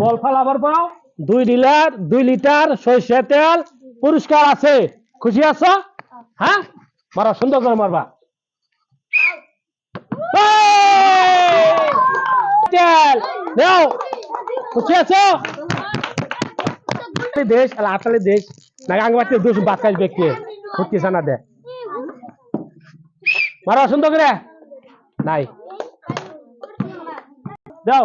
বল ফালাবার পাও। দুই লিটার দুই লিটার সরিষা তেল, পুরস্কার আছে। খুশি আছো? হ্যাঁ? মারা, সুন্দর করে মারবা। দেশ আতালে দেশ। না দুশ বাকাশ ব্যক্তি দে। মারা, সুন্দর করে। নাই। যাও।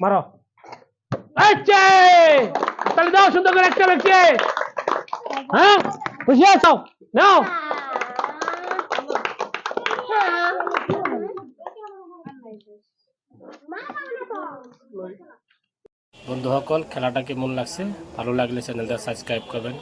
মারো। আচ্ছা! তাহলে দাও সুন্দর করে একটা ব্যক্তি হ্যাঁ? খুশি আছো? নাও। বন্ধু সকল খেলাটা কেমন লাগছে? ভালো লাগলে চ্যানেলটা সাবস্ক্রাইব করবেন